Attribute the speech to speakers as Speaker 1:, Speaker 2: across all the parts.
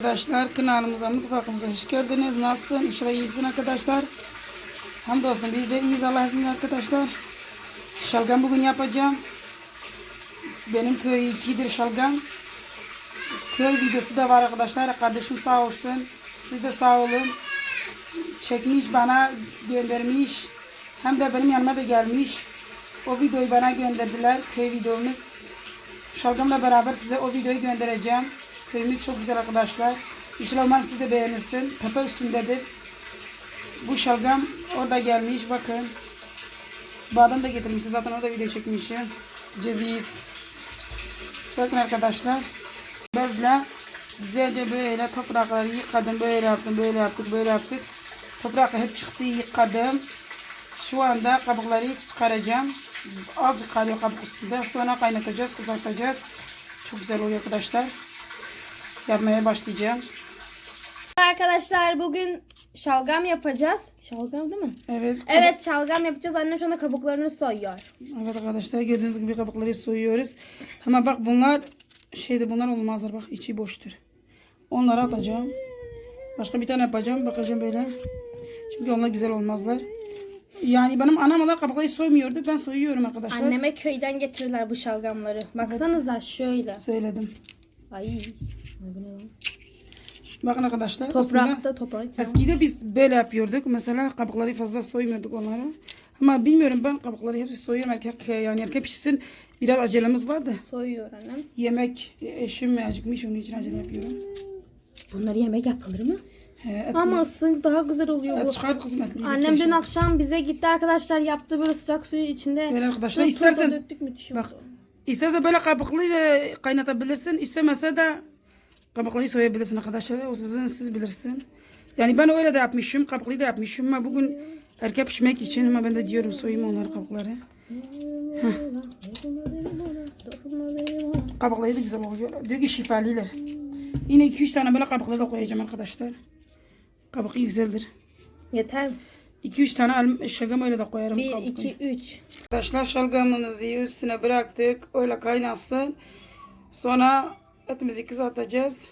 Speaker 1: Arkadaşlar kanalımıza, mutfakımıza hoş geldiniz. Nasılsın? İnşallah iyisin arkadaşlar. Hamdolsun biz de iyiyiz Allah'a izniyle arkadaşlar. Şalgam bugün yapacağım. Benim köy ikidir şalgam. Köy videosu da var arkadaşlar. Kardeşim sağ olsun. Siz de sağ olun. Çekmiş bana göndermiş. Hem de benim yanıma da gelmiş. O videoyu bana gönderdiler. Köy videomuz. Şalgamla beraber size o videoyu göndereceğim. Köyümüz çok güzel arkadaşlar. İnşallah umarım siz de beğenirsin. Tepe üstündedir. Bu şalgam orada gelmiş bakın. Badem de getirmişti zaten orada video çekmişim. Ceviz. Bakın arkadaşlar. Bezle güzelce böyle toprakları yıkadım. Böyle yaptım, böyle yaptık, böyle yaptık. Toprak hep çıktı yıkadım. Şu anda kabukları çıkaracağım. Azıcık kalıyor kabuk üstünde. Sonra kaynatacağız, kızartacağız. Çok güzel oluyor arkadaşlar. Yapmaya başlayacağım.
Speaker 2: Arkadaşlar bugün şalgam yapacağız. Şalgam değil mi?
Speaker 1: Evet.
Speaker 2: Evet şalgam yapacağız. Annem şu anda kabuklarını soyuyor.
Speaker 1: Evet arkadaşlar gördüğünüz gibi kabukları soyuyoruz. Ama bak bunlar şeyde bunlar olmazlar bak içi boştur. Onları atacağım. Başka bir tane yapacağım. Bakacağım böyle. Çünkü onlar güzel olmazlar. Yani benim anam onlar kabukları soymuyordu. Ben soyuyorum arkadaşlar.
Speaker 2: Anneme köyden getirirler bu şalgamları. Baksanıza şöyle.
Speaker 1: Söyledim.
Speaker 2: Ay.
Speaker 1: Bakın arkadaşlar.
Speaker 2: Toprakta toprak.
Speaker 1: Eskide biz böyle yapıyorduk. Mesela kabukları fazla soymuyorduk onları. Ama bilmiyorum ben kabukları hepsi soyuyorum. Erkek yani erkek pişsin. Biraz acelemiz vardı.
Speaker 2: Soyuyor annem.
Speaker 1: Yemek eşim acıkmış onun için acele yapıyorum.
Speaker 2: Bunları yemek yapılır mı?
Speaker 1: He,
Speaker 2: Ama ısınca daha güzel oluyor bu.
Speaker 1: çıkar kızım etli.
Speaker 2: Annem dün akşam bize gitti arkadaşlar yaptı böyle sıcak suyu içinde.
Speaker 1: Böyle arkadaşlar istersen
Speaker 2: döktük müthiş
Speaker 1: bak,
Speaker 2: oldu.
Speaker 1: İsterse böyle kabuklu e, kaynatabilirsin. İstemese de kabukluyu soyabilirsin arkadaşlar. O sizin siz bilirsin. Yani ben öyle de yapmışım. Kabukluyu da yapmışım ama bugün erkek pişmek için ama ben de diyorum soyayım onları kabukları. Kabukları da güzel oluyor. Diyor ki şifaliler. Yine 2-3 tane böyle kabukları da koyacağım arkadaşlar. Kabuklu güzeldir.
Speaker 2: Yeter mi?
Speaker 1: 2-3 tane şalgam öyle de koyarım.
Speaker 2: 1,
Speaker 1: kabuklu.
Speaker 2: 2, 3.
Speaker 1: Arkadaşlar şalgamımızı üstüne bıraktık. Öyle kaynasın. Sonra etimizi kızartacağız.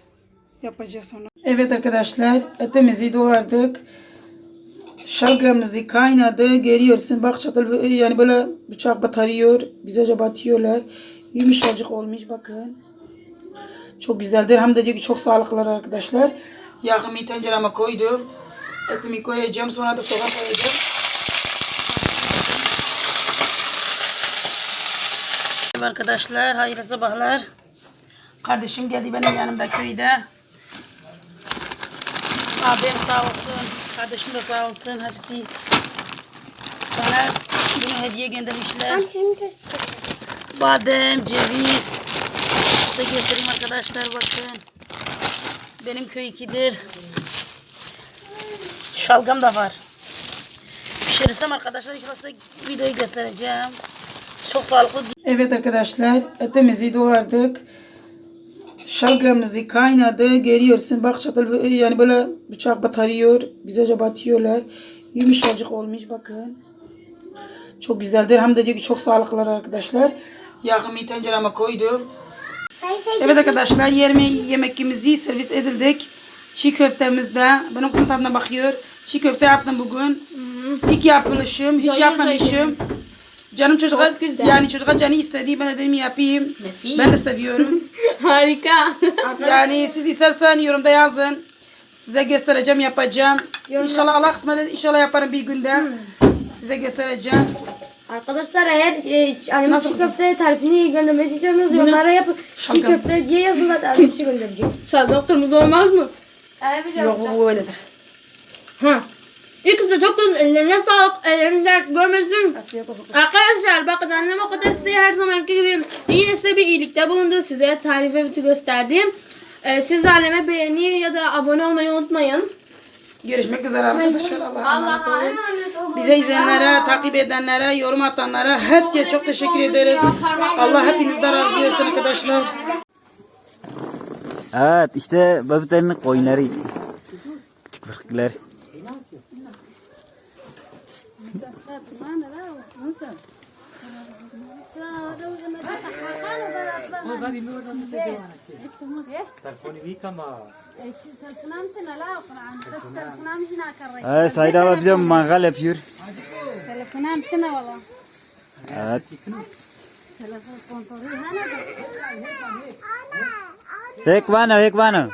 Speaker 1: Yapacağız sonra. Evet arkadaşlar etimizi doğradık. Şalgamımızı kaynadı. Görüyorsun bak çatal yani böyle bıçak batarıyor. Güzelce batıyorlar. Yumuşacık olmuş bakın. Çok güzeldir. Hem de diyor ki çok sağlıklılar arkadaşlar. Yağımı tencereme koydum. Etimi koyacağım. Sonra da soğan koyacağım. Arkadaşlar hayırlı sabahlar. Kardeşim geldi benim yanımda köyde. Abim sağ olsun. Kardeşim de sağ olsun. Hepsi bana bunu hediye göndermişler. Badem, ceviz. Size göstereyim arkadaşlar bakın. Benim köy ikidir. Şalgam da var. Pişirirsem arkadaşlar inşallah size videoyu göstereceğim. Çok sağlıklı. Evet arkadaşlar etimizi doğradık. Şalgamımızı kaynadı. Görüyorsun bak çatal yani böyle bıçak batarıyor. Güzelce batıyorlar. Yumuşacık olmuş bakın. Çok güzeldir. Hem de diyor ki çok sağlıklılar arkadaşlar. Yağımı tencereme koydum. Evet arkadaşlar yerime yemekimizi servis edildik. Çiğ köftemiz de. Benim kızım tadına bakıyor. Çiğ köfte yaptım bugün. İlk yapılışım. Hiç yapmamışım. Canım çocuğa
Speaker 2: Çok güzel.
Speaker 1: yani çocuğa canı istedi. Ben de dedim yapayım.
Speaker 2: Nefis.
Speaker 1: Ben de seviyorum.
Speaker 2: Harika.
Speaker 1: yani siz istersen yorumda yazın. Size göstereceğim yapacağım. İnşallah Allah kısmet eder, inşallah yaparım bir günde. Size göstereceğim.
Speaker 3: Arkadaşlar eğer e, annemin
Speaker 1: Nasıl
Speaker 3: çiğ
Speaker 1: kızım?
Speaker 3: köfte tarifini göndermek istiyorsanız yorumlara yapın. Çiğ
Speaker 1: Şalgam.
Speaker 3: köfte diye yazın da annem size gönderecek.
Speaker 2: Şalgam kırmızı olmaz mı?
Speaker 3: Evet
Speaker 1: Yok bu, bu öyledir.
Speaker 3: Ha. İkisi çok da ellerine sağlık. Ellerinden görmesin.
Speaker 1: Afiyet olsun kızım.
Speaker 3: Arkadaşlar bakın annem o kadar size her zamanki gibi yine size bir iyilikte bulundu. Size tarife gösterdim. Ee, siz de anneme beğeni ya da abone olmayı unutmayın.
Speaker 1: Görüşmek üzere arkadaşlar. Allah'a emanet
Speaker 3: Allah'a
Speaker 1: olun.
Speaker 3: emanet olun.
Speaker 1: Bize izleyenlere, takip edenlere, yorum atanlara hepsiye çok teşekkür ederiz. Allah hepinizden razı olsun arkadaşlar.
Speaker 4: Evet işte Babitel'in koyunları. Küçük fırklar. Evet Said abi bize mangal yapıyor. Evet. Tek bana, tek bana.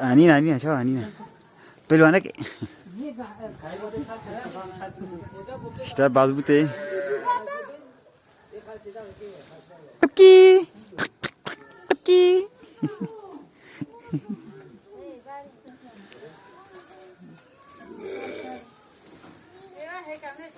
Speaker 4: Anina, Anina, ciao Anina. Pelvana ke. İşte bazbute. Paki. Paki.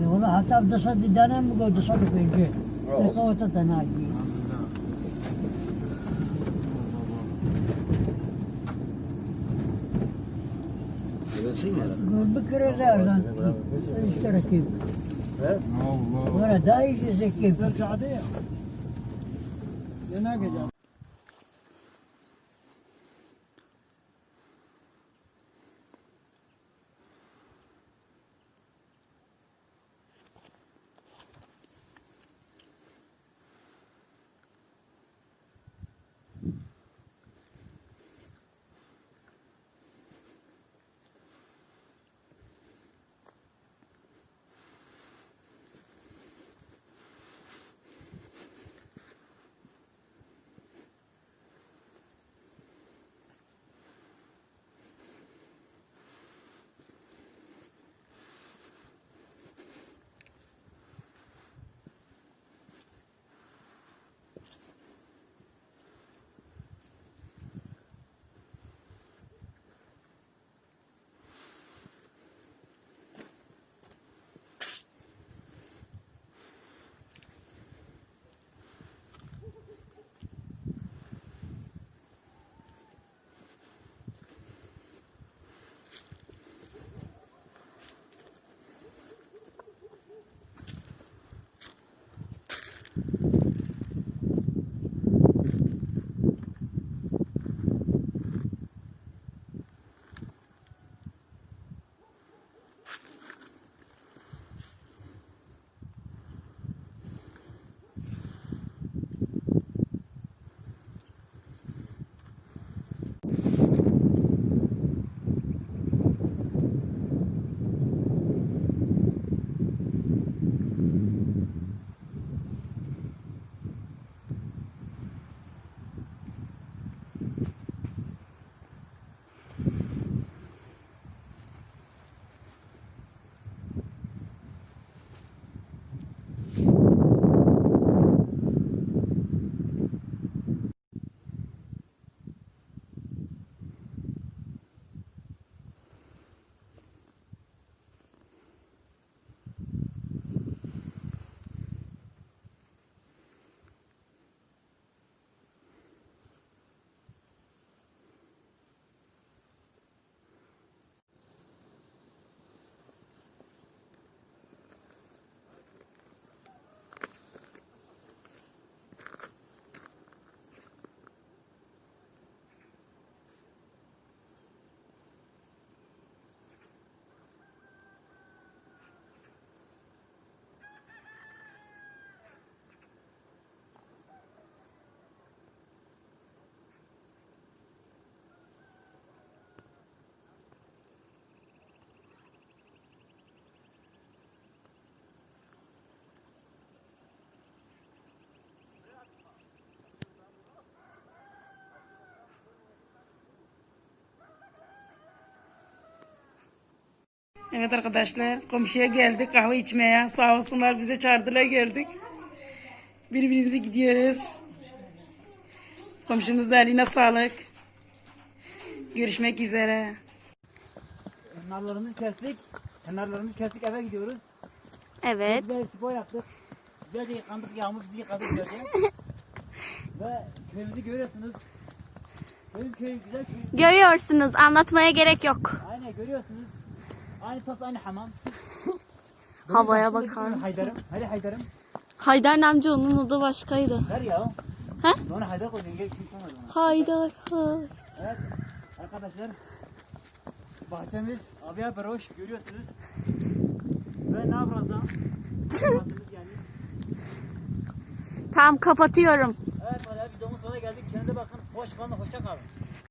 Speaker 5: والله حتى بدي صدي دانا بقول بدي صدق يجي القوة تناجي قول بكرة زارزان اشترى كيف ورا دايش زي كيف
Speaker 1: Evet arkadaşlar komşuya geldik kahve içmeye. Sağ olsunlar bize çağırdılar gördük. Birbirimize gidiyoruz. Komşumuz da eline sağlık. Görüşmek üzere.
Speaker 4: Narlarımızı kestik. Narlarımızı kestik eve gidiyoruz.
Speaker 6: Evet.
Speaker 4: Güzel spor yaptık. Güzelce yıkandık. Yağmur bizi yıkadı güzelce. Ve köyümüzü görüyorsunuz. Köyüm köy güzel köy.
Speaker 6: Görüyorsunuz anlatmaya gerek yok.
Speaker 4: Aynen görüyorsunuz. Aynı tas aynı hamam.
Speaker 6: Havaya bakar mısın?
Speaker 4: Haydar'ım. Hadi Haydar'ım.
Speaker 6: Haydar amca onun adı başkaydı.
Speaker 4: Ver ya.
Speaker 6: He?
Speaker 4: Ona Haydar koydun. Gel şimdi koymadım ona.
Speaker 6: Haydar. hay.
Speaker 4: Evet arkadaşlar bahçemiz abiye baroş görüyorsunuz. Ve ne yapacağız da? yani.
Speaker 6: Tamam kapatıyorum.
Speaker 4: Evet hadi videomuz sonuna geldik. Kendinize bakın. Hoş kalın, hoşça kalın.